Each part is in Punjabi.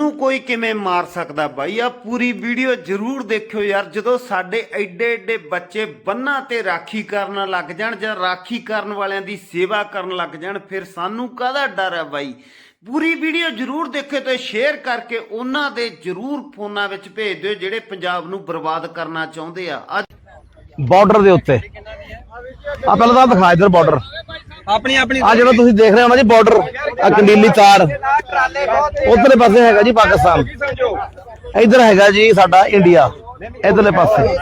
ਨੂੰ ਕੋਈ ਕਿਵੇਂ ਮਾਰ ਸਕਦਾ ਬਾਈ? ਆ ਪੂਰੀ ਵੀਡੀਓ ਜ਼ਰੂਰ ਦੇਖਿਓ ਯਾਰ, ਜਦੋਂ ਸਾਡੇ ਐਡੇ ਐਡੇ ਬੱਚੇ ਬੰਨਾਂ ਤੇ ਰਾਖੀ ਕਰਨ ਲੱਗ ਜਾਣ ਜਾਂ ਰਾਖੀ ਕਰਨ ਵਾਲਿਆਂ ਦੀ ਸੇਵਾ ਕਰਨ ਲੱਗ ਜਾਣ, ਫਿਰ ਸਾਨੂੰ ਕਾਹਦਾ ਡਰ ਹੈ ਬਾਈ? ਪੂਰੀ ਵੀਡੀਓ ਜ਼ਰੂਰ ਦੇਖਿਓ ਤੇ ਸ਼ੇਅਰ ਕਰਕੇ ਉਹਨਾਂ ਦੇ ਜ਼ਰੂਰ ਫੋਨਾਂ ਵਿੱਚ ਭੇਜ ਦਿਓ ਜਿਹੜੇ ਪੰਜਾਬ ਨੂੰ ਬਰਬਾਦ ਕਰਨਾ ਚਾਹੁੰਦੇ ਆ। ਅੱਜ ਬਾਰਡਰ ਦੇ ਉੱਤੇ। ਆ ਪਹਿਲਾਂ ਤਾਂ ਦਿਖਾ ਇਧਰ ਬਾਰਡਰ ਆਪਣੀ ਆਪਣੀ। ਆ ਜਿਹੜਾ ਤੁਸੀਂ ਦੇਖ ਰਹੇ ਹੋ ਨਾ ਜੀ ਬਾਰਡਰ ਆ ਕੰਡੀਲੀ ਤਾਰ ਉਧਰਲੇ ਪਾਸੇ ਹੈਗਾ ਜੀ ਪਾਕਿਸਤਾਨ। ਇਧਰ ਹੈਗਾ ਜੀ ਸਾਡਾ ਇੰਡੀਆ। ਇਧਰਲੇ ਪਾਸੇ।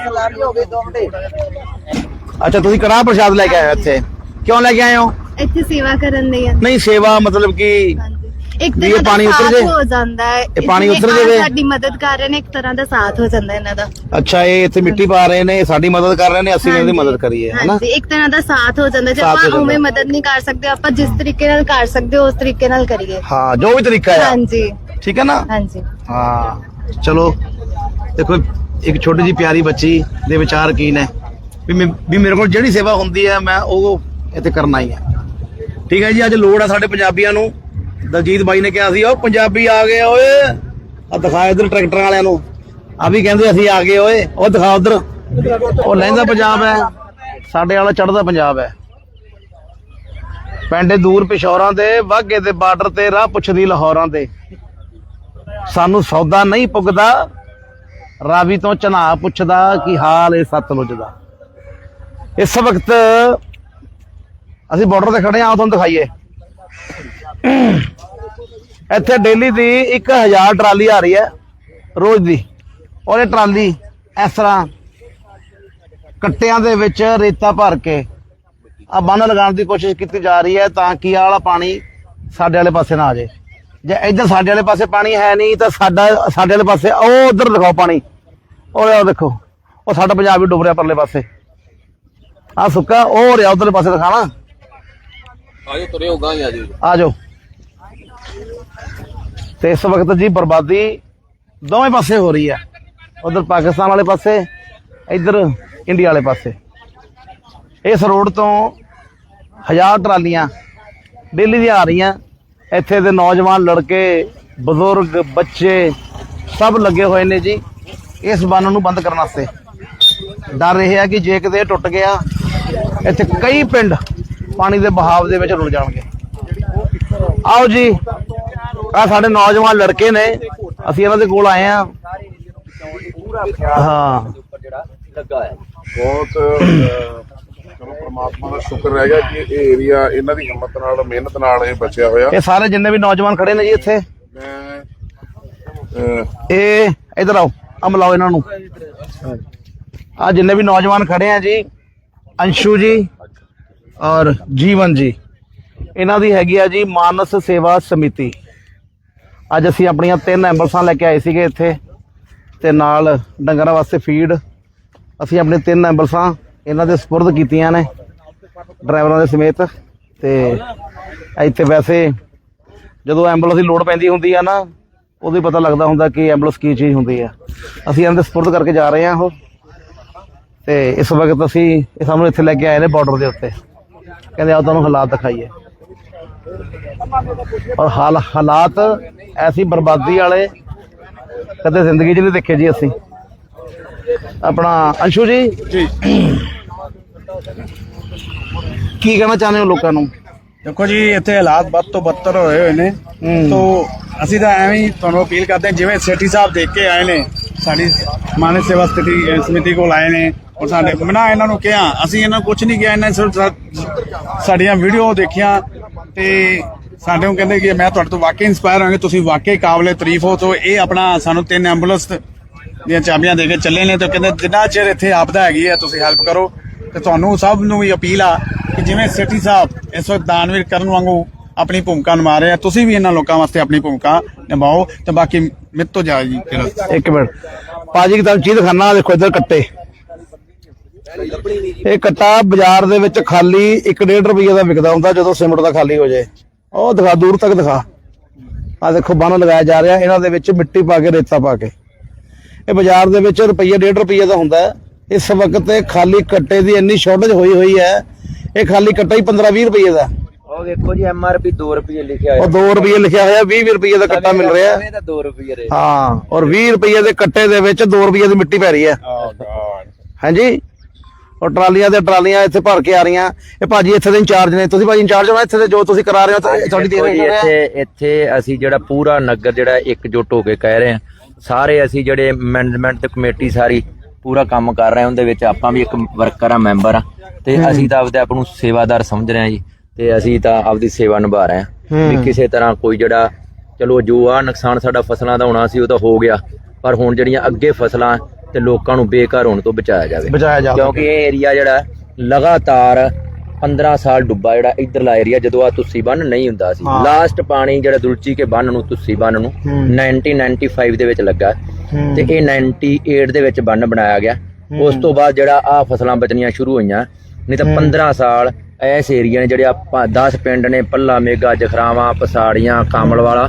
ਅੱਛਾ ਤੁਸੀਂ ਕੜਾਹ ਪ੍ਰਸ਼ਾਦ ਲੈ ਕੇ ਆਏ ਹੋ ਇੱਥੇ। ਕਿਉਂ ਲੈ ਕੇ ਆਏ ਹੋ? ਇੱਥੇ ਸੇਵਾ ਕਰਨ ਲਈ ਨਹੀਂ ਸੇਵਾ ਮਤਲਬ ਕਿ ਇੱਕ ਵੀ ਇਹ ਤਰ੍ਹਾਂ ਦਾ ਪਾਣੀ ਉਤਰ ਸਾਥ ਜੇ? ਹੋ ਜਾਂਦਾ ਹੈ। ਇਹ ਪਾਣੀ ਇਸਨੇ ਉਤਰ ਆਹ ਜਾਵੇ? ਸਾਡੀ ਮਦਦ ਕਰ ਰਹੇ ਨੇ ਇੱਕ ਤਰ੍ਹਾਂ ਦਾ ਸਾਥ ਹੋ ਜਾਂਦਾ ਇਹਨਾਂ ਦਾ। ਅੱਛਾ ਇਹ ਇੱਥੇ ਮਿੱਟੀ ਪਾ ਰਹੇ ਨੇ ਸਾਡੀ ਮਦਦ ਕਰ ਰਹੇ ਨੇ ਅਸੀਂ ਇਹਨਾਂ ਦੀ ਹਾਂਜੀ, ਮਦਦ ਕਰੀਏ ਹੈਨਾ? ਹਾਂਜੀ ਇੱਕ ਤਰ੍ਹਾਂ ਦਾ ਸਾਥ ਹੋ ਜਾਂਦਾ ਜੇ ਸਾਥ ਹੋ ਆਪਾਂ ਜਾਂਦਾ। ਉਵੇਂ ਮਦਦ ਨਹੀਂ ਕਰ ਸਕਦੇ ਆਪਾਂ ਜਿਸ ਤਰੀਕੇ ਨਾਲ ਕਰ ਸਕਦੇ ਹੋ ਉਸ ਤਰੀਕੇ ਨਾਲ ਕਰੀਏ। ਹਾਂ ਜੋ ਵੀ ਤਰੀਕਾ ਹੈ ਹਾਂਜੀ। ਠੀਕ ਹੈ ਨਾ? ਹਾਂਜੀ। ਹਾਂ ਚਲੋ ਦੇਖੋ ਇੱਕ ਛੋਟੀ ਜੀ ਪਿਆਰੀ ਬੱਚੀ ਦੇ ਵਿਚਾਰ ਕੀ ਨੇ? ਵੀ ਮੈਂ- ਵੀ ਮੇਰੇ ਕੋਲ ਜਿਹੜੀ ਸੇਵਾ ਹੁੰਦੀ ਹੈ ਮੈਂ ਉਹ ਇੱਥੇ ਕਰਨਾ ਹੀ ਹੈ। ਠੀਕ ਹੈ ਜੀ ਅੱਜ ਲੋੜ ਆ ਸਾਡੇ ਪੰਜਾਬੀਆਂ ਨੂੰ। ਦਲਜੀਤ ਬਾਈ ਨੇ ਕਿਹਾ ਸੀ, ਉਹ ਪੰਜਾਬੀ ਆ ਗਏ ਓਏ। ਆ ਦਿਖਾ ਇਧਰ ਟਰੈਕਟਰਾਂ ਵਾਲਿਆਂ ਨੂੰ। ਆ ਵੀ ਕਹਿੰਦੇ ਅਸੀਂ ਆ ਗਏ ਓਏ। ਉਹ ਦਿਖਾ ਉਧਰ। ਉਹ ਲਹਿੰਦਾ ਪੰਜਾਬ ਹੈ। ਸਾਡੇ ਵਾਲਾ ਚੜਦਾ ਪੰਜਾਬ ਹੈ। ਪਿੰਡੇ ਦੂਰ ਪਿਸ਼ੌਰਾਂ ਦੇ, ਵਾਗੇ ਦੇ ਬਾਰਡਰ ਤੇ, ਰਾਹ ਪੁੱਛਦੀ ਲਾਹੌਰਾਂ ਤੇ ਸਾਨੂੰ ਸੌਦਾ ਨਹੀਂ ਪੁੱਗਦਾ। ਰਾਵੀ ਤੋਂ ਚਨਾ ਪੁੱਛਦਾ ਕਿ ਹਾਲ ਏ ਸਤਲੁਜ ਦਾ। ਇਸ ਵਕਤ ਅਸੀਂ ਬਾਰਡਰ ਤੇ ਖੜੇ ਆ ਤੁਹਾਨੂੰ ਦਿਖਾਈਏ। ਇੱਥੇ ਡੇਲੀ ਦੀ 1000 ਟਰਾਲੀ ਆ ਰਹੀ ਹੈ ਰੋਜ਼ ਦੀ। ਔਰ ਇਹ ਟਰਾਲੀ ਇਸ ਤਰ੍ਹਾਂ ਕੱਟਿਆਂ ਦੇ ਵਿੱਚ ਰੇਤਾ ਭਰ ਕੇ ਆ ਬੰਨ ਲਗਾਉਣ ਦੀ ਕੋਸ਼ਿਸ਼ ਕੀਤੀ ਜਾ ਰਹੀ ਹੈ ਤਾਂ ਕਿ ਆਹ ਵਾਲਾ ਪਾਣੀ ਸਾਡੇ ਵਾਲੇ ਪਾਸੇ ਨਾ ਆ ਜਾਏ। ਜੇ ਇੱਧਰ ਸਾਡੇ ਵਾਲੇ ਪਾਸੇ ਪਾਣੀ ਹੈ ਨਹੀਂ ਤਾਂ ਸਾਡਾ ਸਾਡੇ ਵਾਲੇ ਪਾਸੇ ਉਹ ਉਧਰ ਦਿਖਾਓ ਪਾਣੀ। ਉਹ ਉਹ ਦੇਖੋ ਉਹ ਸਾਡਾ ਪੰਜਾਬ ਵੀ ਡੁੱਬ ਰਿਹਾ ਪਰਲੇ ਪਾਸੇ। ਆ ਸੁੱਕਾ ਉਹ ਰਿਹਾ ਉਧਰਲੇ ਪਾਸੇ ਦਿਖਾਣਾ। ਆਜੋ ਤੁਰੇ ਹੋਗਾ ਹੀ ਆਜੋ। ਆ ਜਾਓ ਤੇ ਇਸ ਵਕਤ ਜੀ ਬਰਬਾਦੀ ਦੋਵੇਂ ਪਾਸੇ ਹੋ ਰਹੀ ਹੈ ਉਧਰ ਪਾਕਿਸਤਾਨ ਵਾਲੇ ਪਾਸੇ, ਇੱਧਰ ਇੰਡੀਆ ਵਾਲੇ ਪਾਸੇ। ਇਸ ਰੋਡ ਤੋਂ ਹਜ਼ਾਰ ਟਰਾਲੀਆਂ ਡੇਲੀ ਦੀਆਂ ਆ ਰਹੀਆਂ। ਇੱਥੇ ਦੇ ਨੌਜਵਾਨ ਲੜਕੇ, ਬਜ਼ੁਰਗ, ਬੱਚੇ ਸਭ ਲੱਗੇ ਹੋਏ ਨੇ ਜੀ। ਇਸ ਬੰਨ ਨੂੰ ਬੰਦ ਕਰਨ ਵਾਸਤੇ। ਡਰ ਇਹ ਹੈ ਕਿ ਜੇ ਕਿਤੇ ਟੁੱਟ ਗਿਆ, ਇੱਥੇ ਕਈ ਪਿੰਡ ਪਾਣੀ ਦੇ ਬਹਾਵ ਦੇ ਵਿੱਚ ਰੁੜ ਜਾਣਗੇ। ਆਓ ਜੀ ਆ ਸਾਡੇ ਨੌਜਵਾਨ ਲੜਕੇ ਨੇ। ਅਸੀਂ ਇਹਨਾਂ ਦੇ ਕੋਲ ਆਏ ਆ ਹਾਂ। ਬਹੁਤ ਚਲੋ ਪ੍ਰਮਾਤਮਾ ਦਾ ਸ਼ੁਕਰ ਰਹੇਗਾ ਕਿ ਇਹ ਏਰੀਆ ਇਹਨਾਂ ਦੀ ਹਿੰਮਤ ਨਾਲ ਮਿਹਨਤ ਨਾਲ ਇਹ ਬਚਿਆ ਹੋਇਆ। ਇਹ ਸਾਰੇ ਜਿੰਨੇ ਵੀ ਨੌਜਵਾਨ ਖੜੇ ਨੇ ਜੀ ਇੱਥੇ। ਇਹ ਇਧਰ ਆਓ। ਆ ਮਿਲਾਓ ਇਹਨਾਂ ਨੂੰ। ਆ ਜਿੰਨੇ ਵੀ ਨੌਜਵਾਨ ਖੜੇ ਆ ਜੀ ਅੰਸ਼ੂ ਜੀ ਔਰ ਜੀਵਨ ਜੀ। ਇਹਨਾਂ ਦੀ ਹੈਗੀ ਆ ਜੀ ਮਾਨਸ ਸੇਵਾ ਸਮਿਤੀ। ਅੱਜ ਅਸੀਂ ਆਪਣੀਆਂ ਤਿੰਨ ਐਂਬਲਸਾਂ ਲੈ ਕੇ ਆਏ ਸੀਗੇ ਇੱਥੇ ਤੇ ਨਾਲ ਡੰਗਰਾਂ ਵਾਸਤੇ ਫੀਡ। ਅਸੀਂ ਆਪਣੇ ਤਿੰਨ ਐਂਬਲਸਾਂ ਇਹਨਾਂ ਦੇ ਸਪੁਰਦ ਕੀਤੀਆਂ ਨੇ, ਡਰਾਈਵਰਾਂ ਦੇ ਸਮੇਤ। ਤੇ ਇੱਥੇ ਵੈਸੇ ਜਦੋਂ ਐਂਬੂਲੈਂਸ ਦੀ ਲੋੜ ਪੈਂਦੀ ਹੁੰਦੀ ਆ ਨਾ, ਉਦੋਂ ਹੀ ਪਤਾ ਲੱਗਦਾ ਹੁੰਦਾ ਕਿ ਐਂਬੂਲੈਂਸ ਕੀ ਚੀਜ਼ ਹੁੰਦੀ ਆ। ਅਸੀਂ ਇਹਨਾਂ ਦੇ ਸਪੁਰਦ ਕਰਕੇ ਜਾ ਰਹੇ ਹਾਂ ਉਹ। ਤੇ ਇਸ ਵਕਤ ਅਸੀਂ ਇਹ ਸਾਨੂੰ ਇੱਥੇ ਲੈ ਕੇ ਆਏ ਨੇ ਬਾਰਡਰ ਦੇ ਉੱਤੇ। ਕਹਿੰਦੇ ਆ ਤੁਹਾਨੂੰ ਹਾਲਾਤ ਦਿਖਾਈਏ। ਔਰ ਹਾਲ ਹਾਲਾਤ ਐਸੀ ਬਰਬਾਦੀ ਵਾਲੇ ਕਦੇ ਜ਼ਿੰਦਗੀ 'ਚ ਨਹੀਂ ਦੇਖੇ ਜੀ ਅਸੀਂ। ਆਪਣਾ ਅੰਸ਼ੂ ਜੀ। ਜੀ। ਕੀ ਕਹਿਣਾ ਚਾਹੁੰਦੇ ਹੋ ਲੋਕਾਂ ਨੂੰ? ਦੇਖੋ ਜੀ ਇੱਥੇ ਹਾਲਾਤ ਵੱਧ ਤੋਂ ਬੱਤਰ ਹੋਏ ਹੋਏ ਨੇ। ਤੋਂ ਅਸੀਂ ਤਾਂ ਐਵੇਂ ਹੀ ਤੁਹਾਨੂੰ ਅਪੀਲ ਕਰਦੇ ਹਾਂ ਜਿਵੇਂ ਸੇਠੀ ਸਾਹਿਬ ਦੇਖ ਕੇ ਆਏ ਨੇ ਸਾਡੀ ਮਾਨਵ ਸੇਵਾ ਸਥਿਤੀ ਸਮਿਤੀ ਕੋਲ ਆਏ ਨੇ ਔਰ ਸਾਡੇ ਮੈਂ ਇਹਨਾਂ ਨੂੰ ਕਿਹਾ ਅਸੀਂ ਇਹਨਾਂ ਨੂੰ ਕੁਝ ਨਹੀਂ ਕਿਹਾ ਇਹਨਾਂ ਨੇ ਸਿਰਫ ਸਾਡੀਆਂ ਵੀਡੀਓ ਦੇਖੀਆਂ ਤੇ ਸਾਡੇ ਨੂੰ ਕਹਿੰਦੇ ਕਿ ਮੈਂ ਤੁਹਾਡੇ ਤੋਂ ਵਾਕਈ ਇਨਸਪਾਇਰ ਹੋਵਾਂਗੇ, ਤੁਸੀਂ ਵਾਕਈ ਕਾਬਲੇ ਤਾਰੀਫ ਹੋ, ਤੋਂ ਇਹ ਆਪਣਾ ਸਾਨੂੰ ਤਿੰਨ ਐਂਬੂਲੈਂਸ ਦੀਆਂ ਚਾਬੀਆਂ ਦੇ ਕੇ ਚੱਲੇ ਨੇ, ਤੇ ਕਹਿੰਦੇ ਜਿੰਨਾ ਚਿਰ ਇੱਥੇ ਆਪਦਾ ਹੈਗੀ ਹੈ, ਤੁਸੀਂ ਹੈਲਪ ਕਰੋ। ਤੇ ਤੁਹਾਨੂੰ ਸਭ ਨੂੰ ਵੀ ਅਪੀਲ ਆ ਕਿ ਜਿਵੇਂ ਸੇਠੀ ਸਾਹਿਬ ਇਸ ਵਕਤ ਦਾਨਵੀਰ ਕਰਨ ਵਾਂਗੂ ਆਪਣੀ ਭੂਮਿਕਾ ਨਿਭਾ ਰਹੇ ਆ, ਤੁਸੀਂ ਵੀ ਇਹਨਾਂ ਲੋਕਾਂ ਵਾਸਤੇ ਆਪਣੀ ਭੂਮਿਕਾ ਨਿਭਾਓ, ਤੇ ਬਾਕੀ ਮੇਰੇ ਤੋਂ ਜਾ ਜੀ ਫਿਰ ਇੱਕ ਮਿੰਟ। ਪਾਜੀ ਤੁਹਾਨੂੰ ਚੀਜ਼ ਦਿਖਾਣਾ ਦੇਖੋ ਇੱਧਰ ਕੱਟੇ। ਇਹ ਕੱਟਾ ਬਾਜ਼ਾਰ ਦੇ ਵਿੱਚ ਖਾਲੀ 1.5 ਰੁਪਏ ਦਾ ਵਿਕਦਾ ਹੁੰਦਾ, ਜਦੋਂ ਸਿਮਟ ਦਾ ਖਾਲੀ ਹੋ ਜਾਏ। ਉਹ ਦਿਖਾ ਦੂਰ ਤੱਕ ਦਿਖਾ। ਆ ਦੇਖੋ ਬੰਨ ਲਗਾਇਆ ਜਾ ਰਿਹਾ। ਇਹਨਾਂ ਦੇ ਵਿੱਚ ਮਿੱਟੀ ਪਾ ਕੇ ਰੇਤਾ ਪਾ ਕੇ। ਇਹ ਬਾਜ਼ਾਰ ਦੇ ਵਿੱਚ ਰੁਪਈਆ 1.5 ਰੁਪਏ ਦਾ ਹੁੰਦਾ ਹੈ। ਇਸ ਵਕਤ ਇਹ ਖਾਲੀ ਕੱਟੇ ਦੀ ਇੰਨੀ ਸ਼ਾਰਟੇਜ ਹੋਈ ਹੋਈ ਹੈ। ਇਹ ਖਾਲੀ ਕੱਟਾ ਹੀ 15 20 ਰੁਪਏ ਦਾ। ਉਹ ਵੇਖੋ ਜੀ ਐਮਆਰਪੀ 2 ਰੁਪਏ ਲਿਖਿਆ ਉਹ 2 ਰੁਪਏ ਲਿਖਿਆ ਹੋਇਆ 20 ਰੁਪਏ ਦਾ ਕੱਟਾ ਮਿਲ ਰਿਹਾ। ਹੈ। ਤਾਂ 2 ਰੁਪਏ ਦੇ ਹਾਂ ਔਰ 20 ਰੁਪਏ ਦੇ ਕੱਟੇ ਦੇ ਵਿੱਚ 2 ਰੁਪਏ ਦੀ ਮਿੱਟੀ ਪੈ ਰਹੀ ਹੈ। ਹਾਂਜੀ? ਔਰ ਟਰਾਲੀਆਂ ਤੇ ਟਰਾਲੀਆਂ ਇੱਥੇ ਭਰ ਕੇ ਆ ਰਹੀਆਂ। ਇਹ ਭਾਜੀ ਇੱਥੇ ਦੇ ਇੰਚਾਰਜ ਨੇ। ਤੁਸੀਂ ਭਾਜੀ ਇੰਚਾਰਜ ਹੋ ਇੱਥੇ ਦੇ ਜੋ ਤੁਸੀਂ ਕਰਾ ਰਹੇ ਹੋ ਤੁਹਾਡੀ ਦੇ ਦੇਖੋ ਜੀ ਇੱਥੇ ਇੱਥੇ ਅਸੀਂ ਜਿਹੜਾ ਪੂਰਾ ਨਗਰ ਜਿਹੜਾ ਇਕਜੁੱਟ ਹੋ ਕੇ ਕਹਿ ਰਹੇ ਹਾਂ ਸਾਰੇ ਅਸੀਂ ਜਿਹੜੇ ਮੈਨੇਜਮੈਂਟ ਤੇ ਕਮੇਟੀ ਸਾਰੀ ਪੂਰਾ ਕੰਮ ਕਰ ਰਹੇ ਹਾਂ ਉਹਦੇ ਵਿੱਚ ਆਪਾਂ ਵੀ ਇੱਕ ਵਰਕਰ ਆ ਮੈਂਬਰ ਆ। ਤੇ ਅਸੀਂ ਤਾਂ ਆਪਦੇ ਆਪ ਨੂੰ ਸੇਵਾਦਾਰ ਸਮਝ ਰਹੇ ਹਾਂ ਜੀ ਤੇ ਅਸੀਂ ਤਾਂ ਆਪਦੀ ਸੇਵਾ ਨਿਭਾ ਰਹੇ ਹਾਂ। ਵੀ ਕਿਸੇ ਤਰ੍ਹਾਂ ਕੋਈ ਜਿਹੜਾ ਚਲੋ ਜੋ ਆ ਨੁਕਸਾਨ ਸਾਡਾ ਫਸਲਾਂ ਦਾ ਹੋਣਾ ਸੀ ਉਹ ਤਾਂ ਹੋ ਗਿਆ। ਪਰ ਹੁਣ ਜਿਹੜੀਆਂ ਅੱਗੇ ਫਸਲਾਂ ਤੇ ਲੋਕਾਂ ਨੂੰ ਬੇਘਰ ਹੋਣ ਤੋਂ ਬਚਾਇਆ ਜਾਵੇ। ਬਚਾਇਆ ਕਿਉਂਕਿ ਇਹ ਏਰੀਆ ਜਿਹੜਾ ਲਗਾਤਾਰ 15 ਸਾਲ ਡੁੱਬਾ ਜਿਹੜਾ ਇਧਰਲਾ ਏਰੀਆ ਜਦੋਂ ਆ ਤੁਸੀ ਬੰਨ ਨਹੀਂ ਹੁੰਦਾ ਸੀ। ਲਾਸਟ ਪਾਣੀ ਜਿਹੜਾ ਦੁਲਚੀ ਕੇ ਬੰਨ ਨੂੰ ਤੁਸੀ ਬੰਨ ਨੂੰ 1995 ਦੇ ਵਿੱਚ ਲੱਗਾ। ਤੇ ਇਹ 98 ਦੇ ਵਿੱਚ ਬੰਨ ਬਣਾਇਆ ਗਿਆ। ਉਸ ਤੋਂ ਬਾਅਦ ਜਿਹੜਾ ਆ ਫਸਲਾਂ ਬਚਣੀਆਂ ਸ਼ੁਰੂ ਹੋਈਆਂ। ਨਹੀਂ ਤਾਂ 15 ਸਾਲ ਇਸ ਏਰੀਆ ਨੇ ਜਿਹੜੇ ਆਪਾਂ 10 ਪਿੰਡ ਨੇ ਪੱਲਾ ਮੇਗਾ ਜਖਰਾਵਾਂ ਪਸਾੜੀਆਂ ਕਾਮਲ ਵਾਲਾ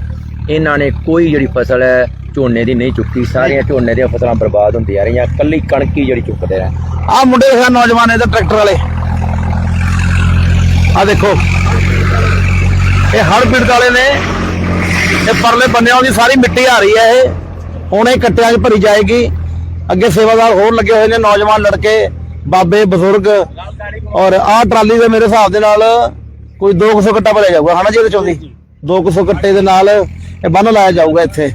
ਇਹਨਾਂ ਨੇ ਕੋਈ ਜਿਹੜੀ ਫਸਲ ਹੈ ਝੋਨੇ ਦੀ ਨਹੀਂ ਚੁੱਕੀ। ਸਾਰੀਆਂ ਝੋਨੇ ਦੀਆਂ ਫਸਲਾਂ ਬਰਬਾਦ ਹੁੰਦੀਆਂ ਰਹੀਆਂ। ਕੱਲੀ ਕਣਕ ਹੀ ਜਿਹੜੀ ਚੁੱਕਦੇ ਰਹੇ ਆ ਮੁੰਡੇ ਦੇਖਿਆ ਨੌਜਵਾਨ ਇਹਦੇ ਟਰੈਕਟਰ ਵਾਲੇ। ਆ ਦੇਖੋ। ਇਹ ਹੜ ਪੀੜਤ ਵਾਲੇ ਨੇ। ਇਹ ਪਰਲੇ ਬੰਨਿਆਂ ਦੀ ਸਾਰੀ ਮਿੱਟੀ ਆ ਰਹੀ ਹੈ ਇਹ। ਹੁਣ ਇਹ ਕੱਟਿਆਂ 'ਚ ਭਰੀ ਜਾਏਗੀ। ਅੱਗੇ ਸੇਵਾਦਾਰ ਹੋਰ ਲੱਗੇ ਹੋਏ ਨੇ ਨੌਜਵਾਨ ਲੜਕੇ ਬਾਬੇ ਬਜ਼ੁਰਗ। ਔਰ ਆਹ ਟਰਾਲੀ ਦੇ ਮੇਰੇ ਹਿਸਾਬ ਦੇ ਨਾਲ ਕੋਈ 200 ਕੱਟਾ ਭਰਿਆ ਜਾਊਗਾ। ਹਨਾ ਜੀ ਇਹਦੇ ਚੋਂ ਦੀ 200 ਕੱਟੇ ਦੇ ਨਾਲ ਇਹ ਬੰਨ ਲਾਇਆ ਜਾਊਗਾ ਇੱਥੇ।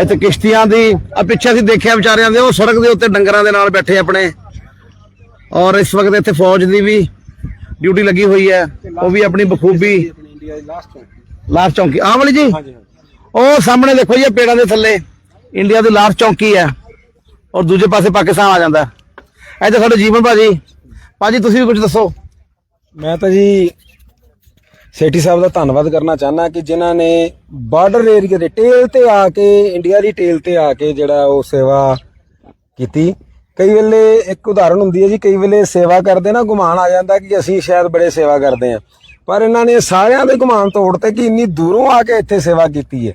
ਇੱਥੇ ਕਿਸ਼ਤੀਆਂ ਦੀ ਆ ਪਿੱਛੇ ਅਸੀਂ ਦੇਖਿਆ ਵਿਚਾਰਿਆਂ ਦੇ ਉਹ ਸੜਕ ਦੇ ਉੱਤੇ ਡੰਗਰਾਂ ਦੇ ਨਾਲ ਬੈਠੇ ਆਪਣੇ। ਔਰ ਇਸ ਵਕਤ ਇੱਥੇ ਫੌਜ ਦੀ ਵੀ ਡਿਊਟੀ ਲੱਗੀ ਹੋਈ ਹੈ। ਉਹ ਵੀ ਆਪਣੀ ਬਖੂਬੀ ਲਾਸਟ ਚੌਂਕੀ। ਆਹ ਵਾਲੀ ਜੀ? ਉਹ ਸਾਹਮਣੇ ਦੇਖੋ ਜੀ ਪੇੜਾਂ ਦੇ ਥੱਲੇ। ਇੰਡੀਆ ਦੀ ਲਾਸਟ ਚੌਂਕੀ ਹੈ। ਔਰ ਦੂਜੇ ਪਾਸੇ ਪਾਕਿਸਤਾਨ ਆ ਜਾਂਦਾ। ਇੱਥੇ ਸਾਡੇ ਜੀਵਨ ਭਾਜੀ। ਭਾਜੀ ਤੁਸੀਂ ਵੀ ਕੁਝ ਦੱਸੋ। ਮੈਂ ਤਾਂ ਜੀ ਸੇਠੀ ਸਾਹਿਬ ਦਾ ਧੰਨਵਾਦ ਕਰਨਾ ਚਾਹਨਾ ਕਿ ਜਿਨ੍ਹਾਂ ਨੇ ਬਾਰਡਰ ਏਰੀਆ ਦੇ ਟੇਲ ਤੇ ਆ ਕੇ, ਇੰਡੀਆ ਦੀ ਟੇਲ ਤੇ ਆ ਕੇ ਜਿਹੜਾ ਉਹ ਸੇਵਾ ਕੀਤੀ। ਕਈ ਵੇਲੇ ਇੱਕ ਉਦਾਹਰਣ ਹੁੰਦੀ ਹੈ ਜੀ, ਕਈ ਵੇਲੇ ਸੇਵਾ ਕਰਦੇ ਨਾ, ਗੁਮਾਨ ਆ ਜਾਂਦਾ ਕਿ ਅਸੀਂ ਸ਼ਾਇਦ ਬੜੇ ਸੇਵਾ ਕਰਦੇ ਹਾਂ। ਪਰ ਇਹਨਾਂ ਨੇ ਸਾਰਿਆਂ ਦੇ ਗੁਮਾਨ ਤੋੜਤੇ ਕਿ ਇੰਨੀ ਦੂਰੋਂ ਆ ਕੇ ਇੱਥੇ ਸੇਵਾ ਕੀਤੀ ਹੈ।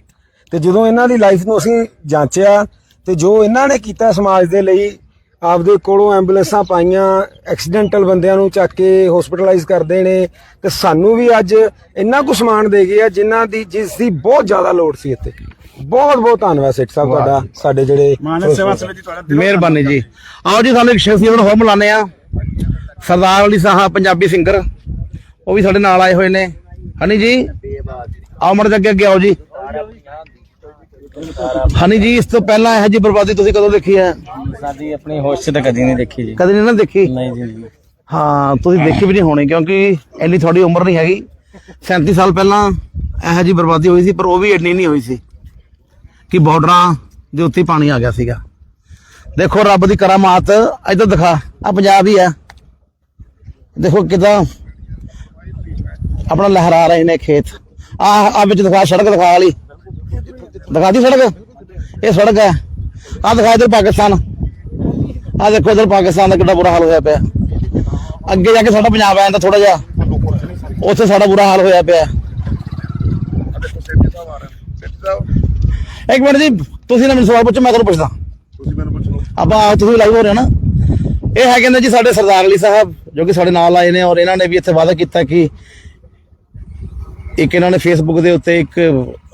ਤੇ ਜਦੋਂ ਇਹਨਾਂ ਦੀ ਲਾਈਫ ਨੂੰ ਅਸੀਂ ਜਾਂਚਿਆ ਤੇ ਜੋ ਇਹਨਾਂ ਨੇ ਕੀਤਾ ਸਮਾਜ ਦੇ ਲਈ ਆਪਦੇ ਕੋਲੋਂ ਐਂਬੂਲੈਂਸਾਂ ਪਾਈਆਂ ਐਕਸੀਡੈਂਟਲ ਬੰਦਿਆਂ ਨੂੰ ਚੱਕ ਕੇ ਹਸਪੀਟਲਾਈਜ਼ ਕਰਦੇ ਨੇ ਤੇ ਸਾਨੂੰ ਵੀ ਅੱਜ ਇੰਨਾ ਕੁ ਸਮਾਨ ਦੇ ਗਏ ਆ ਜਿਨ੍ਹਾਂ ਦੀ ਜਿਸ ਦੀ ਬਹੁਤ ਜ਼ਿਆਦਾ ਲੋੜ ਸੀ ਇੱਥੇ। ਬਹੁਤ ਬਹੁਤ ਧੰਨਵਾਦ ਸੇਠ ਸਾਹਿਬ ਤੁਹਾਡਾ ਸਾਡੇ ਜਿਹੜੇ ਮਾਨਸ ਸੇਵਾ ਸਮਿਤੀ ਤੁਹਾਡਾ ਦਿਲੋਂ ਮਿਹਰਬਾਨੀ ਜੀ। ਆਓ ਜੀ ਸਾਨੂੰ ਇੱਕ ਸ਼ਖਸੀਅਤ ਨੂੰ ਹੋਰ ਮਿਲਾਨੇ ਆ ਸਰਦਾਰ ਅਲੀ ਸਾਹਿਬ ਪੰਜਾਬੀ ਸਿੰਗਰ ਉਹ ਵੀ ਸਾਡੇ ਨਾਲ ਆਏ ਹੋਏ ਨੇ। ਹਨੀ ਜੀ ਆਓ ਮੜ ਅੱਗੇ ਅੱਗੇ ਆਓ ਜੀ। ਹਨੀ ਜੀ ਇਸ ਤੋਂ ਪਹਿਲਾਂ ਇਹ ਜੀ ਬਰਬਾਦੀ ਤੁਸੀਂ ਕਦੋਂ ਦੇਖੀ ਹੈ? ਸਾਡੀ ਆਪਣੀ ਹੋਸ਼ 'ਚ ਤਾਂ ਕਦੀ ਨਹੀਂ ਦੇਖੀ ਜੀ। ਕਦੇ ਨਹੀਂ ਨਾ ਦੇਖੀ? ਨਹੀਂ ਜੀ ਹਾਂ ਤੁਸੀਂ ਦੇਖੀ ਵੀ ਨਹੀਂ ਹੋਣੀ ਕਿਉਂਕਿ ਇੰਨੀ ਤੁਹਾਡੀ ਉਮਰ ਨਹੀਂ ਹੈਗੀ। 37 ਸਾਲ ਪਹਿਲਾਂ ਇਹੋ ਜੀ ਬਰਬਾਦੀ ਹੋਈ ਸੀ ਪਰ ਉਹ ਵੀ ਇੰਨੀ ਨਹੀਂ ਹੋਈ ਸੀ ਕਿ ਬਾਰਡਰਾਂ ਦੇ ਉੱਤੇ ਹੀ ਪਾਣੀ ਆ ਗਿਆ ਸੀਗਾ। ਦੇਖੋ ਰੱਬ ਦੀ ਕਰਾਮਾਤ ਇੱਧਰ ਦਿਖਾ। ਆ ਪੰਜਾਬ ਹੀ ਆ। ਦੇਖੋ ਕਿਦਾਂ ਆਪਣਾ ਲਹਿਰਾ ਰਹੇ ਨੇ ਖੇਤ। ਆ ਆ ਵਿੱਚ ਦਿਖਾ ਸੜਕ ਦਿਖਾ ਵਾਲੀ। ਦਿਖਾ ਦੀ ਸੜਕ? ਇਹ ਸੜਕ ਹੈ। ਆ ਦਿਖਾ ਇਧਰ ਪਾਕਿਸਤਾਨ। ਆ ਦੇਖੋ ਇਧਰ ਪਾਕਿਸਤਾਨ ਦਾ ਕਿੰਨਾ ਬੁਰਾ ਹਾਲ ਹੋਇਆ ਪਿਆ। ਅੱਗੇ ਜਾ ਕੇ ਸਾਡਾ ਪੰਜਾਬ ਆ ਜਾਂਦਾ ਥੋੜਾ ਜਿਹਾ। ਉੱਥੇ ਸਾਡਾ ਬੁਰਾ ਹਾਲ ਹੋਇਆ ਪਿਆ। ਇੱਕ ਮਿੰਟ ਜੀ ਤੁਸੀਂ ਨਾ ਮੈਨੂੰ ਸਵਾਲ ਪੁੱਛੋ ਮੈਂ ਤੁਹਾਨੂੰ ਪੁੱਛਦਾ। ਤੁਸੀਂ ਮੈਨੂੰ ਪੁੱਛ ਲਓ। ਆਪਾਂ ਤੁਸੀਂ ਲਾਈਵ ਹੋ ਰਹੇ ਹੋ ਨਾ? ਇਹ ਹੈਗੇ ਨੇ ਜੀ ਸਾਡੇ ਸਰਦਾਰ ਅਲੀ ਸਾਹਿਬ ਜੋ ਕਿ ਸਾਡੇ ਨਾਲ ਆਏ ਨੇ ਔਰ ਇਹਨਾਂ ਨੇ ਵੀ ਇੱਥੇ ਵਾਅਦਾ ਕੀਤਾ ਕਿ ਇੱਕ ਇਹਨਾਂ ਨੇ ਫੇਸਬੁੱਕ ਦੇ ਉੱਤੇ ਇੱਕ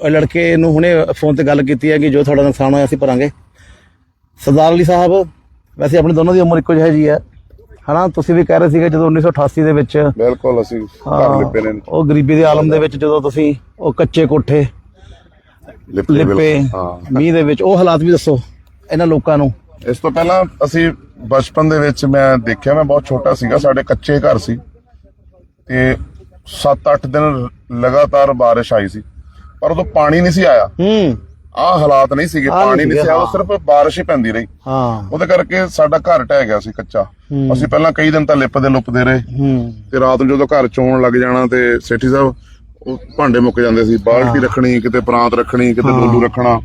ਲੜਕੇ ਨੂੰ ਹੁਣੇ ਫੋਨ ਤੇ ਗੱਲ ਕੀਤੀ ਹੈ ਕਿ ਜੋ ਤੁਹਾਡਾ ਨੁਕਸਾਨ ਹੋਇਆ ਅਸੀਂ ਭਰਾਂਗੇ। ਸਰਦਾਰ ਅਲੀ ਸਾਹਿਬ ਵੈਸੇ ਆਪਣੇ ਦੋਨੋਂ ਦੀ ਉਮਰ ਇੱਕੋ ਜਿਹੀ ਜੀ ਹੈ। ਹਨਾ ਤੁਸੀਂ ਵੀ ਕਹਿ ਰਹੇ ਸੀਗੇ ਜਦੋਂ 1988 ਦੇ ਵਿੱਚ ਬਿਲਕੁਲ ਅਸੀਂ ਘਰ ਹਾਂ, ਲਿਪੇ ਨੇ। ਉਹ ਗਰੀਬੀ ਦੇ ਆਲਮ ਦੇ ਵਿੱਚ ਜਦੋਂ ਤੁਸੀਂ ਉਹ ਕੱਚੇ ਕੋਠੇ ਲਿਪੇ ਮੀਂਹ ਦੇ ਵਿੱਚ ਉਹ ਹਾਲਾਤ ਵੀ ਦੱਸੋ ਇਹਨਾਂ ਲੋਕਾਂ ਨੂੰ। ਇਸ ਤੋਂ ਪਹਿਲਾਂ ਅਸੀਂ ਬਚਪਨ ਦੇ ਵਿੱਚ ਮੈਂ ਦੇਖਿਆ ਮੈਂ ਬਹੁਤ ਛੋਟਾ ਸੀਗਾ ਸਾਡੇ ਕੱਚੇ ਘਰ ਸੀ। ਤੇ 7-8 ਦਿਨ ਲਗਾਤਾਰ ਬਾਰਿਸ਼ ਆਈ ਸੀ। ਪਰ ਉਦੋਂ ਪਾਣੀ ਨਹੀਂ ਸੀ ਆਇਆ। ਹੂੰ। ਆਹ ਹਾਲਾਤ ਨਹੀਂ ਸੀਗੇ ਆਹ ਪਾਣੀ ਨਹੀਂ ਸੀ ਸੀਗੇ, ਉਹ ਹਾਂ। ਸਿਰਫ ਬਾਰਿਸ਼ ਹੀ ਪੈਂਦੀ ਰਹੀ। ਹਾਂ। ਉਹਦੇ ਕਰਕੇ ਸਾਡਾ ਘਰ ਢਹਿ ਗਿਆ ਸੀ ਕੱਚਾ। ਅਸੀਂ ਪਹਿਲਾਂ ਕਈ ਦਿਨ ਤਾਂ ਲਿਪਦੇ ਲੁਪਦੇ ਰਹੇ। ਹੂੰ। ਤੇ ਰਾਤ ਨੂੰ ਜਦੋਂ ਘਰ ਚੋਣ ਲੱਗ ਜਾਣਾ ਤੇ ਸੇਠੀ ਸਾਹਿਬ ਉਹ ਭਾਂਡੇ ਮੁੱਕ ਜਾਂਦੇ ਸੀ। ਬਾਲਟੀ ਰੱਖਣੀ ਕਿਤੇ ਪ੍ਰਾਂਤ ਰੱਖਣੀ ਕਿਤੇ ਡੋਲੂ ਰੱਖਣਾ।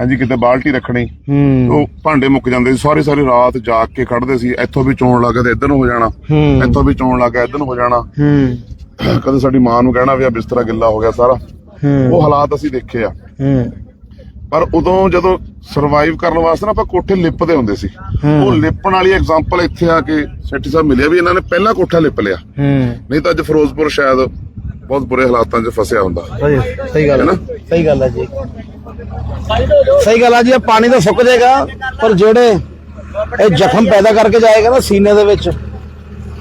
ਹਾਂਜੀ ਕਿਤੇ ਬਾਲਟੀ ਰੱਖਣੀ। ਹੂੰ। ਉਹ ਭਾਂਡੇ ਮੁੱਕ ਜਾਂਦੇ ਸੀ। ਸਾਰੀ ਸਾਰੀ ਰਾਤ ਜਾਗ ਕੇ ਖੜਦੇ ਸੀ। ਇੱਥੋਂ ਵੀ ਚੋਣ ਲੱਗਾ ਤੇ ਇੱਧਰ ਨੂੰ ਹੋ ਜਾਣਾ। ਹੂੰ। ਇੱਥੋਂ ਵੀ ਚੋਣ ਲੱਗਾ ਇੱਧਰ ਨੂੰ ਹੋ ਜਾਣਾ। ਹੂੰ। ਕਦੇ ਸਾਡੀ ਮਾਂ ਨੂੰ ਕਹਿਣਾ ਵੀ ਆ ਬਿਸਤਰਾ ਗਿੱਲਾ ਹੋ ਗਿਆ ਸਾਰਾ। ਹੂੰ। ਉਹ ਹਾਲਾਤ ਅਸੀਂ ਦੇਖੇ ਆ। ਹੂੰ। ਪਰ ਉਦੋਂ ਜਦੋਂ ਸਰਵਾਈਵ ਕਰਨ ਵਾਸਤੇ ਨਾ ਆਪਾਂ ਕੋਠੇ ਲਿਪਦੇ ਹੁੰਦੇ ਸੀ। ਉਹ ਲਿਪਣ ਵਾਲੀ ਐਗਜ਼ਾਮਪਲ ਇੱਥੇ ਆ ਕੇ ਸੈਠੀ ਸਾਹਿਬ ਮਿਲਿਆ ਵੀ ਇਹਨਾਂ ਨੇ ਪਹਿਲਾਂ ਕੋਠਾ ਲਿਪ ਲਿਆ। ਨਹੀਂ ਤਾਂ ਅੱਜ ਫਿਰੋਜ਼ਪੁਰ ਸ਼ਾਇਦ ਬਹੁਤ ਬੁਰੇ ਹਾਲਾਤਾਂ 'ਚ ਫਸਿਆ ਹੁੰਦਾ। ਸਹੀ ਗੱਲ ਹੈ? ਸਹੀ ਗੱਲ ਹੈ ਜੀ। ਸਹੀ ਗੱਲ ਹੈ ਜੀ ਇਹ ਪਾਣੀ ਤਾਂ ਸੁੱਕ ਜਾਏਗਾ ਪਰ ਜਿਹੜੇ ਇਹ ਜ਼ਖਮ ਪੈਦਾ ਕਰਕੇ ਜਾਏਗਾ ਨਾ ਸੀਨੇ ਦੇ ਵਿੱਚ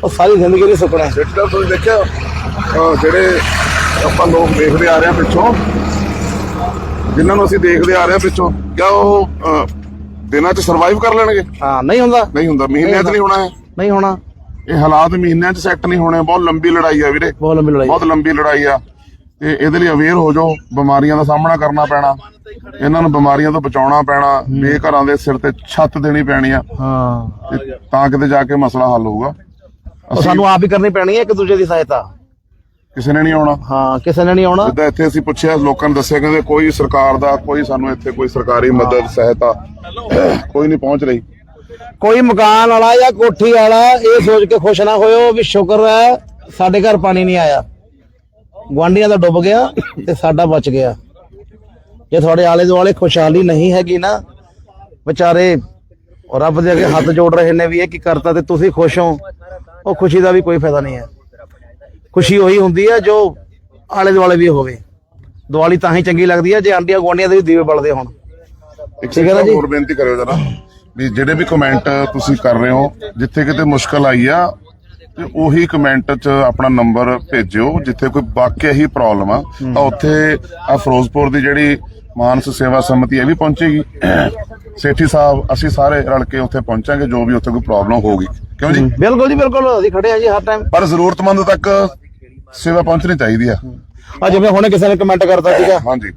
ਉਹ ਸਾਰੀ ਜ਼ਿੰਦਗੀ ਲਈ ਸੁੱਕਣਾ ਹੈ। ਸਾਹਿਬ ਤੁਸੀਂ ਦੇਖਿਆ ਅਹ ਜਿਹੜੇ ਆਪਾਂ ਲੋਕ ਦੇਖਦੇ ਆ ਰਹੇ ਆ ਪਿੱਛੋਂ ਜਿਨ੍ਹਾਂ ਨੂੰ ਅਸੀਂ ਦੇਖਦੇ ਆ ਰਹੇ ਆ ਪਿੱਛੋਂ ਕਿਆ ਉਹ ਅਹ, ਦਿਨਾਂ 'ਚ ਸਰਵਾਈਵ ਕਰ ਲੈਣਗੇ? ਹਾਂ ਨਹੀਂ ਹੁੰਦਾ। ਨਹੀਂ ਹੁੰਦਾ ਮਹੀਨਿਆਂ 'ਚ ਨਹੀਂ ਹੋਣਾ ਹੈ ਨਹੀਂ ਹੋਣਾ। ਇਹ ਹਾਲਾਤ ਮਹੀਨਿਆਂ 'ਚ ਸੈੱਟ ਨਹੀਂ ਹੋਣੇ ਬਹੁਤ ਲੰਬੀ ਲੜਾਈ ਆ ਵੀਰੇ। ਬਹੁਤ ਲੰਬੀ ਲੜਾਈ ਬਹੁਤ ਲੰਬੀ ਲੜਾਈ ਆ। ਤੇ ਇਹਦੇ ਲਈ ਅਵੇਅਰ ਹੋ ਜਾਓ ਬਿਮਾਰੀਆਂ ਦਾ ਸਾਹਮਣਾ ਕਰਨਾ ਪੈਣਾ। ਇਹਨਾਂ ਨੂੰ ਬਿਮਾਰੀਆਂ ਤੋਂ ਬਚਾਉਣਾ ਪੈਣਾ। ਬੇਘਰਾਂ ਦੇ ਸਿਰ ਤੇ ਛੱਤ ਦੇਣੀ ਪੈਣੀ ਆ। ਹਾਂ। ਤੇ ਤਾਂ ਕਿਤੇ ਜਾ ਕੇ ਮਸਲਾ ਹੱਲ ਹੋਊਗਾ। ਸਾਨੂੰ ਆਪ ਹੀ ਕਰਨੀ ਪੈਣੀ ਹੈ ਇੱਕ ਦੂਜੇ ਦੀ ਸਹਾਇਤਾ। ਕਿਸੇ ਨੇ ਨਹੀਂ ਆਉਣਾ। ਹਾਂ ਕਿਸੇ ਨੇ ਨਹੀਂ ਆਉਣਾ। ਜਿੱਦਾਂ ਇੱਥੇ ਅਸੀਂ ਪੁੱਛਿਆ ਲੋਕਾਂ ਨੇ ਦੱਸਿਆ ਕਹਿੰਦੇ ਕੋਈ ਸਰਕਾਰ ਦਾ ਕੋਈ ਸਾਨੂੰ ਇੱਥੇ ਕੋਈ ਸਰਕਾਰੀ ਮਦਦ ਸਹਾਇਤਾ ਕੋਈ ਨਹੀਂ ਪਹੁੰਚ ਰਹੀ। ਕੋਈ ਮਕਾਨ ਵਾਲਾ ਜਾਂ ਕੋਠੀ ਵਾਲਾ ਇਹ ਸੋਚ ਕੇ ਖੁਸ਼ ਨਾ ਹੋਇਓ ਵੀ ਸ਼ੁਕਰ ਹੈ ਸਾਡੇ ਘਰ ਪਾਣੀ ਨਹੀਂ ਆਇਆ। ਗੁਆਂਢੀਆਂ ਦਾ ਡੁੱਬ ਗਿਆ ਤੇ ਸਾਡਾ ਬਚ ਗਿਆ। ਜੇ ਤੁਹਾਡੇ ਆਲੇ ਦੁਆਲੇ ਖੁਸ਼ਹਾਲੀ ਨਹੀਂ ਹੈਗੀ ਨਾ ਵਿਚਾਰੇ ਰੱਬ ਦੇ ਅੱਗੇ ਹੱਥ ਜੋੜ ਰਹੇ ਨੇ ਵੀ ਇਹ ਕੀ ਕਰਤਾ ਤੇ ਤੁਸੀਂ ਖੁਸ਼ ਹੋ ਉਹ ਖੁਸ਼ੀ ਦਾ ਵੀ ਕੋਈ ਫਾਇਦਾ ਨਹੀਂ ਹੈ। ਖੁਸ਼ੀ ਉਹੀ ਹੁੰਦੀ ਹੈ ਜੋ ਆਲੇ ਦੁਆਲੇ ਵੀ ਹੋਵੇ। ਦੀਵਾਲੀ ਤਾਂ ਹੀ ਚੰਗੀ ਲੱਗਦੀ ਹੈ ਜੇ ਆਂਡੀਆਂ ਗੁਆਂਢੀਆਂ ਦੇ ਵੀ ਦੀਵੇ ਬਲਦੇ ਹੋਣ। ਠੀਕ ਹੈ ਨਾ ਜੀ? ਹੋਰ ਬੇਨਤੀ ਕਰਿਓ ਜਰਾ ਵੀ ਜਿਹੜੇ ਵੀ ਕਮੈਂਟ ਤੁਸੀਂ ਕਰ ਰਹੇ ਹੋ ਜਿੱਥੇ ਕਿਤੇ ਮੁਸ਼ਕਲ ਆਈ ਆ ਤੇ ਉਹੀ ਕਮੈਂਟ 'ਚ ਆਪਣਾ ਨੰਬਰ ਭੇਜਿਓ ਜਿੱਥੇ ਕੋਈ ਵਾਕਿਆ ਹੀ ਪ੍ਰੋਬਲਮ ਆ ਤਾਂ ਉੱਥੇ ਆ ਫਿਰੋਜ਼ਪੁਰ ਦੀ ਜਿਹੜੀ ਮਾਨਸ ਸੇਵਾ ਸਮਿਤੀ ਇਹ ਵੀ ਪਹੁੰਚੇਗੀ। ਸੇਠੀ ਸਾਹਿਬ ਅਸੀਂ ਸਾਰੇ ਰਲ ਕੇ ਉੱਥੇ ਪਹੁੰਚਾਂਗੇ ਜੋ ਵੀ ਉੱਥੇ ਕੋਈ ਪ੍ਰੋਬਲਮ ਹੋਊਗੀ। ਕਿਉਂ ਜੀ? ਬਿਲਕੁਲ ਜੀ ਬਿਲਕੁਲ। ਅਸੀਂ ਖੜੇ ਆ ਜੀ ਹਰ ਟਾਈਮ ਪਰ ਜ਼ਰੂਰਤਮੰਦ ਤੱਕ ਸੇਵਾ ਪਹੁੰਚਣੀ ਚਾਹੀਦੀ ਆ। ਆ ਜਿਵੇਂ ਹੁਣੇ ਕਿਸੇ ਨੇ ਕਮੈਂਟ ਕਰਤਾ ਸੀਗਾ। ਹਾਂਜੀ।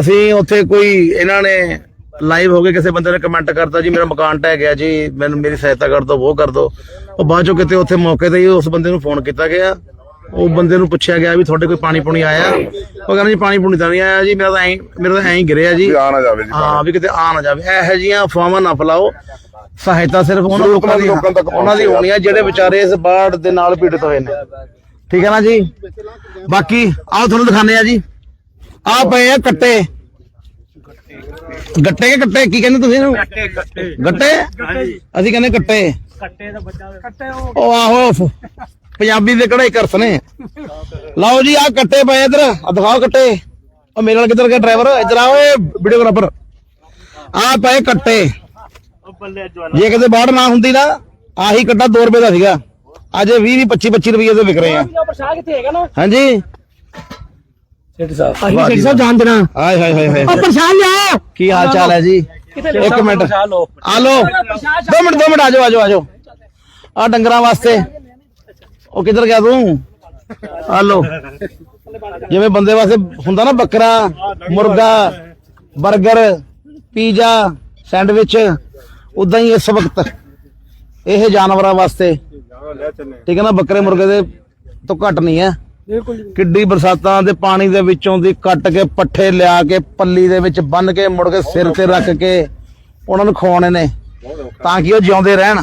ਅਸੀਂ ਉੱਥੇ ਕੋਈ ਇਹਨਾਂ ਨੇ ਲਾਈਵ ਹੋ ਕੇ ਕਿਸੇ ਬੰਦੇ ਨੇ ਕਮੈਂਟ ਕਰਤਾ ਜੀ ਮੇਰਾ ਮਕਾਨ ਟਹਿ ਗਿਆ ਜੀ ਮੈਨੂੰ ਮੇਰੀ ਸਹਾਇਤਾ ਕਰ ਦਿਓ ਉਹ ਕਰ ਦਿਓ। ਉਹ ਬਾਅਦ ਚੋਂ ਕਿਤੇ ਉੱਥੇ ਮੌਕੇ ਤੇ ਹੀ ਉਸ ਬੰਦੇ ਨੂੰ ਫੋਨ ਕੀਤਾ ਗਿਆ। ਉਹ ਬੰਦੇ ਨੂੰ ਪੁੱਛਿਆ ਗਿਆ ਵੀ ਤੁਹਾਡੇ ਕੋਈ ਪਾਣੀ ਪੂਣੀ ਆਇਆ? ਉਹ ਕਹਿੰਦਾ ਜੀ ਪਾਣੀ ਪੂਣੀ ਤਾਂ ਨਹੀਂ ਆਇਆ ਜੀ ਮੇਰਾ ਤਾਂ ਐਂ ਮੇਰਾ ਤਾਂ ਐਂ ਹੀ ਗਿਰਿਆ ਜੀ। ਵੀ ਆ ਨਾ ਜਾਵੇ ਜੀ ਹਾਂ ਵੀ ਕਿਤੇ ਆ ਨਾ ਜਾਵੇ। ਇਹੋ ਜੀਆਂ ਅਫਵਾਹਾਂ ਨਾ ਫੈਲਾਓ। ਸਹਾਇਤਾ ਸਿਰਫ ਉਹਨਾਂ ਲੋਕਾਂ ਦੀ ਲੋਕਾਂ ਤੱਕ ਉਹਨਾਂ ਦੀ ਹੋਣੀ ਆ ਜਿਹੜੇ ਵਿਚਾਰੇ ਇਸ ਬਾੜ ਦੇ ਨਾਲ ਪੀੜਤ ਹੋਏ ਨੇ। ਠੀਕ ਹੈ ਨਾ ਜੀ? ਬਾਕੀ ਆਓ ਤੁਹਾਨੂੰ ਦਿਖਾਣੇ ਆ ਜੀ। ਆ ਪਏ ਆ ਕੱਟੇ ਗੱਟੇ ਕੇ ਕੱਟੇ ਕੀ ਕਹਿੰਦੇ ਤੁਸੀਂ ਇਹਨੂੰ? ਗੱਟੇ? ਅਸੀਂ ਕਹਿੰਦੇ ਕੱਟੇ ਕੱਟੇ ਦਾ ਬੱਚਾ ਕੱਟੇ ਉਹ ਆਹੋ। ਪੰਜਾਬੀ ਦੇ ਕਿਹੜੇ ਕਰਸ ਨੇ? ਲਓ ਜੀ ਆ ਕੱਟੇ ਪਏ ਇਧਰ। ਆ ਦਿਖਾਓ ਕੱਟੇ। ਉਹ ਮੇਰੇ ਨਾਲ ਕਿੱਧਰ ਗਿਆ ਡਰਾਈਵਰ? ਇਧਰ ਆਓ ਏ ਵੀਡੀਓਗ੍ਰਾਫਰ ਆ ਪਏ ਕੱਟੇ। ਜੇ ਕਿਤੇ ਬਾੜ ਨਾ ਹੁੰਦੀ ਨਾ ਆਹੀ ਕੱਟਾ 2 ਰੁਪਏ ਦਾ ਸੀਗਾ। ਅੱਜ ਇਹ 20 25 25 ਰੁਪਏ ਦੇ ਵਿਕ ਰਹੇ ਆ। ਹਾਂਜੀ। ਸੇਠ ਸਾਹਿਬ ਸੇਠ ਸਾਹਿਬ ਜਾਣ ਦੇਣਾ। ਹਾਏ ਹਾਏ ਹਾਏ ਹਾਏ। ਪਰੇਸ਼ਾਨ ਜਾ ਕੀ ਹਾਲ ਚਾਲ ਹੈ ਜੀ? ਇੱਕ ਮਿੰਟ। ਆ ਲੋ ਦੋ ਮਿੰਟ ਦੋ ਮਿੰਟ ਆ ਜਾਓ ਆ ਜਾਓ ਆ ਜਾਓ। ਆ ਡੰਗਰਾਂ ਵਾਸਤੇ। ਉਹ ਕਿੱਧਰ ਗਿਆ ਤੂੰ? ਆ ਲੋ ਜਿਵੇਂ ਬੰਦੇ ਵਾਸਤੇ ਹੁੰਦਾ ਨਾ ਬੱਕਰਾ ਮੁਰਗਾ 버ਗਰ ਪੀਜ਼ਾ ਸੈਂਡਵਿਚ ਉਦਾਂ ਹੀ ਇਸ ਵਕਤ। ਇਹ ਜਾਨਵਰਾਂ ਵਾਸਤੇ। ਠੀਕ ਹੈ ਨਾ ਬੱਕਰੇ ਮੁਰਗੇ ਦੇ ਤੋਂ ਘੱਟ ਨਹੀਂ ਹੈ। ਕਿੱਡੀ ਬਰਸਾਤਾਂ ਦੇ ਪਾਣੀ ਦੇ ਵਿੱਚੋਂ ਦੀ ਕੱਟ ਕੇ ਪੱਠੇ ਲਿਆ ਕੇ ਪੱਲੀ ਦੇ ਵਿੱਚ ਬੰਨ ਕੇ ਮੁੜ ਕੇ ਸਿਰ ਤੇ ਰੱਖ ਕੇ ਉਹਨਾਂ ਨੂੰ ਖਵਾਉਣੇ ਨੇ ਤਾਂ ਕਿ ਉਹ ਜਿਉਂਦੇ ਰਹਿਣ।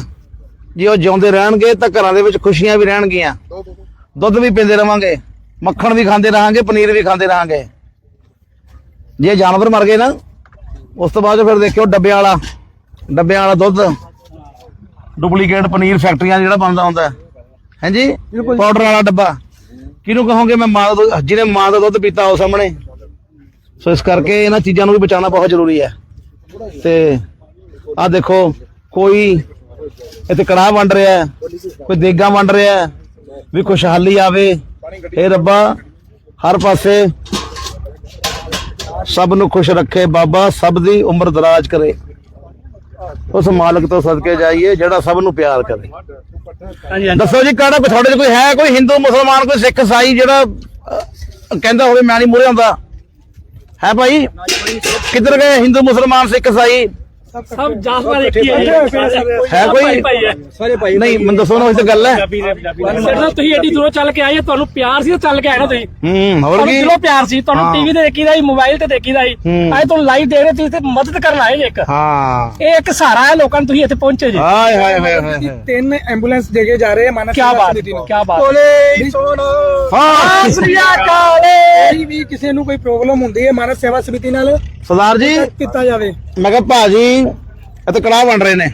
ਜੇ ਉਹ ਜਿਉਂਦੇ ਰਹਿਣਗੇ ਤਾਂ ਘਰਾਂ ਦੇ ਵਿੱਚ ਖੁਸ਼ੀਆਂ ਵੀ ਰਹਿਣਗੀਆਂ। ਦੁੱਧ ਵੀ ਪੀਂਦੇ ਰਵਾਂਗੇ ਮੱਖਣ ਵੀ ਖਾਂਦੇ ਰਹਾਂਗੇ ਪਨੀਰ ਵੀ ਖਾਂਦੇ ਰਹਾਂਗੇ। ਜੇ ਜਾਨਵਰ ਮਰ ਗਏ ਨਾ ਉਸ ਤੋਂ ਬਾਅਦ ਫਿਰ ਦੇਖਿਓ ਡੱਬਿਆਂ ਵਾਲਾ ਡੱਬਿਆਂ ਵਾਲਾ ਦੁੱਧ ਡੁਪਲੀਕੇਟ ਪਨੀਰ ਫੈਕਟਰੀਆਂ ਜਿਹੜਾ ਬਣਦਾ ਹੁੰਦਾ। ਹੈ ਹਾਂਜੀ ਪਾਊਡਰ ਵਾਲਾ ਡੱਬਾ। ਕਿਹਨੂੰ ਕਹੋਗੇ ਮੈਂ ਮਾਂ ਦਾ ਜਿਹਨੇ ਮਾਂ ਦਾ ਦੁੱਧ ਪੀਤਾ ਉਹ ਸਾਹਮਣੇ। ਸੋ ਇਸ ਕਰਕੇ ਇਹਨਾਂ ਚੀਜ਼ਾਂ ਨੂੰ ਵੀ ਬਚਾਉਣਾ ਬਹੁਤ ਜ਼ਰੂਰੀ ਹੈ। ਤੇ ਆ ਦੇਖੋ ਕੋਈ ਇੱਥੇ ਕੜਾਹ ਵੰਡ ਰਿਹਾ ਹੈ, ਕੋਈ ਦੇਗਾ ਵੰਡ ਰਿਹਾ ਹੈ, ਵੀ ਖੁਸ਼ਹਾਲੀ ਆਵੇ। ਇਹ ਰੱਬਾ ਹਰ ਪਾਸੇ ਸਭ ਨੂੰ ਖੁਸ਼ ਰੱਖੇ ਬਾਬਾ ਸਭ ਦੀ ਉਮਰ ਦਰਾਜ ਕਰੇ। ਉਸ ਮਾਲਕ ਤੋਂ ਸਦਕੇ ਜਾਈਏ ਜਿਹੜਾ ਸਭ ਨੂੰ ਪਿਆਰ ਕਰੇ। ਦੱਸੋ ਜੀ ਕਿਹੜਾ ਕੋਈ ਤੁਹਾਡੇ 'ਚ ਕੋਈ ਹੈ ਕੋਈ ਹਿੰਦੂ ਮੁਸਲਮਾਨ ਕੋਈ ਸਿੱਖ ਈਸਾਈ ਜਿਹੜਾ ਅਹ, ਕਹਿੰਦਾ ਹੋਵੇ ਮੈਂ ਨਹੀਂ ਮੂਰੇ ਆਉਂਦਾ ਹੈ ਭਾਈ? ਕਿੱਧਰ ਗਏ ਹਿੰਦੂ ਮੁਸਲਮਾਨ ਸਿੱਖ ਈਸਾਈ ਸਭ ਜਾਸਵਾਰ ਇੱਕ ਹੀ? ਹੈ ਹੈ ਕੋਈ? ਸਾਰੇ ਭਾਈ ਨਹੀਂ ਮੈਨੂੰ ਦੱਸੋ ਨਾ ਇਹ ਗੱਲ। ਹੈ ਸਿਰਫ ਤੁਸੀਂ ਏਡੀ ਦੂਰੋਂ ਚੱਲ ਕੇ ਆਏ ਤੁਹਾਨੂੰ ਪਿਆਰ ਸੀ ਤਾਂ ਚੱਲ ਕੇ ਆਏ ਨਾ ਤੁਸੀਂ। ਹੂੰ ਹੋਰ ਤੁਹਾਨੂੰ ਕੀ ਦਿਲੋਂ ਪਿਆਰ ਸੀ? ਹਾਂ। ਤੁਹਾਨੂੰ ਟੀਵੀ ਤੇ ਦੇਖੀਦਾ ਸੀ ਮੋਬਾਈਲ ਤੇ ਦੇਖੀਦਾ ਸੀ। ਹੂੰ। ਅੱਜ ਤੁਹਾਨੂੰ ਲਾਈਵ ਦੇਖ ਰਹੇ ਤੁਸੀਂ ਤੇ ਮਦਦ ਕਰਨ ਆਏ ਜੇ ਇੱਕ। ਹਾਂ। ਇਹ ਇੱਕ ਸਹਾਰਾ ਹੈ ਲੋਕਾਂ ਨੂੰ ਤੁਸੀਂ ਇੱਥੇ ਪਹੁੰਚੇ ਜੀ। ਹਾਏ ਹਾਏ ਹਾਏ। ਤਿੰਨ ਐਂਬੂਲੈਂਸ ਦੇ ਕੇ ਜਾ ਰਹੇ ਆ ਮਾਨਸ ਕੀ ਬਾਤ ਕੀ ਬਾਤ। ਕੋਲੇ ਸੋਨ ਹਾਂ। ਸ੍ਰੀ ਅਕਾਲ। ਵੀ ਕਿਸੇ ਨੂੰ ਕੋਈ ਪ੍ਰੋਬਲਮ ਹੁੰਦੀ ਹੈ ਮਾਨਸ ਸੇਵਾ ਸਮਿਤੀ ਨਾਲ ਸਰਦਾਰ ਜੀ ਕੀਤਾ ਜਾਵੇ। ਮੈਂ ਕਿਹਾ ਭਾਜੀ ਇਹ ਤਾਂ ਕੜਾਹ ਬਣ ਰਹੇ ਨੇ।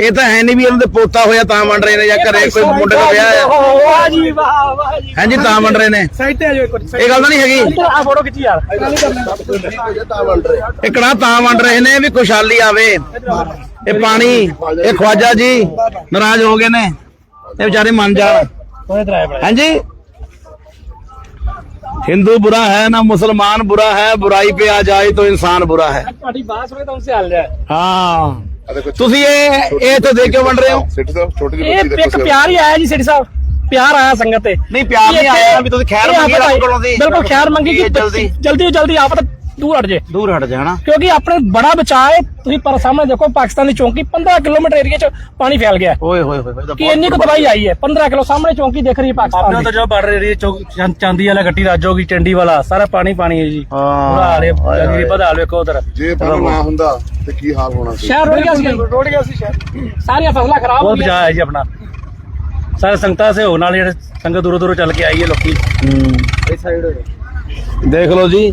ਇਹ ਤਾਂ ਹੈ ਨਹੀਂ ਵੀ ਇਹਨਾਂ ਦੇ ਪੋਤਾ ਹੋਇਆ ਤਾਂ ਬਣ ਰਹੇ ਨੇ ਜਾਂ ਘਰੇ ਕੋਈ ਮੁੰਡੇ ਦਾ ਵਿਆਹ ਹੈ। ਵਾਹ ਜੀ ਵਾਹ ਵਾਹ ਜੀ। ਹਾਂਜੀ ਤਾਂ ਬਣ ਰਹੇ ਨੇ। ਸਾਈਡ ਤੇ ਆ ਜਾਓ ਇੱਕ ਵਾਰੀ ਇਹ ਗੱਲ ਤਾਂ ਨਹੀਂ ਹੈਗੀ। ਆ ਫੋਟੋ ਖਿੱਚੀ ਯਾਰ। ਇਹ ਕੜਾਹ ਤਾਂ ਬਣ ਰਹੇ ਨੇ ਵੀ ਖੁਸ਼ਹਾਲੀ ਆਵੇ। ਇਹ ਪਾਣੀ ਇਹ ਖਵਾਜਾ ਜੀ ਨਾਰਾਜ਼ ਹੋ ਗਏ ਨੇ। ਇਹ ਵਿਚਾਰੇ ਮੰਨ ਜਾਣ। ਹਾਂਜੀ? हिंदू बुरा है ना मुसलमान बुरा है बुराई पे आ जाए तो इंसान बुरा है ਤੁਹਾਡੀ ਬਾਤ ਸੁਣੇ ਤਾਂ ਉਨਸੇ ਹਾਲ ਰਿਹਾ हाँ ਤੁਸੀਂ ਇਹ ਇਹ ਤਾਂ ਦੇਖ ਕੇ ਬਣ ਰਹੇ ਹੋ ਸਿੱਟੀ ਸਾਹਿਬ ਛੋਟੀ ਜਿਹੀ ਇਹ ਬੱਚੀ ਇੱਕ ਪਿਆਰ ਹੀ ਆਇਆ ਜੀ ਸੇਠੀ ਸਾਹਿਬ ਪਿਆਰ ਆਇਆ ਸੰਗਤ ਤੇ ਨਹੀਂ, ਪਿਆਰ ਨਹੀਂ ਆਇਆ ਵੀ ਤੁਸੀਂ ਖੈਰ ਇਹ ਮੰਗੀ ਆਪਾਂ ਰੱਬ ਕੋਲੋਂ ਦੀ। ਬਿਲਕੁਲ ਖੈਰ ਮੰਗੀ ਕਿ ਜਲਦੀ। ਜਲਦੀ ਜਲਦੀ ਆਪ ਤਾਂ ਦੂਰ ਹਟ ਜੇ। ਦੂਰ ਹਟ ਜਾਣਾ ਕਿਉਂਕਿ ਆਪਣੇ ਬੜਾ ਬਚਾਅ ਹੈ। ਤੁਸੀਂ ਪਰ ਸਾਹਮਣੇ ਦੇਖੋ ਪਾਕਿਸਤਾਨ ਦੀ ਚੌਂਕੀ 15 ਕਿਲੋਮੀਟਰ ਏਰੀਆ 'ਚ ਪਾਣੀ ਫੈਲ ਗਿਆ। ਓਏ ਹੋਏ ਹੋਏ ਕਿ ਇੰਨੀ ਕੁ ਤਬਾਹੀ ਆਈ ਹੈ। 15 ਕਿਲੋ ਸਾਹਮਣੇ ਚੌਂਕੀ ਦਿਖ ਰਹੀ ਹੈ ਪਾਕਿਸਤਾਨ ਦੀ। ਜੋ ਬਾਰਡਰ ਏਰੀਆ ਚਾਂਦੀ ਵਾਲਾ ਗੱਟੀ ਰਾਜੋਗੀ ਚੰਡੀ ਵਾਲਾ ਸਾਰਾ ਪਾਣੀ ਪਾਣੀ ਹੈ ਜੀ। ਹਾਲ ਹੈ ਗਰੀਬਾਂ ਦਾ ਹਾਲ ਵੇਖੋ ਉਧਰ। ਜੇ ਪਾਣੀ ਨਾ ਹੁੰਦਾ ਤੇ ਕੀ ਹਾਲ ਹੋਣਾ ਸੀ? ਸ਼ਹਿਰ ਰੋੜ ਗਿਆ ਸੀ। ਰੋੜ ਗਿਆ ਸੀ ਸ਼ਹਿਰ। ਸਾਰੀਆਂ ਫਸਲਾਂ ਖਰਾਬ ਹੋ ਬਹੁਤ ਗਈਆਂ। ਬਚਾਅ ਹੈ ਜੀ ਆਪਣਾ। ਸਾਰੇ ਸੰਗਤਾਂ ਸੇ ਹੋਣ ਨਾਲ ਜਿਹੜੇ ਸੰਗਤ ਦੂਰੋਂ ਦੂਰੋਂ ਚੱਲ ਕੇ ਆਈ ਹੈ ਲੋਕੀ। ਦੇਖ ਲਓ ਜੀ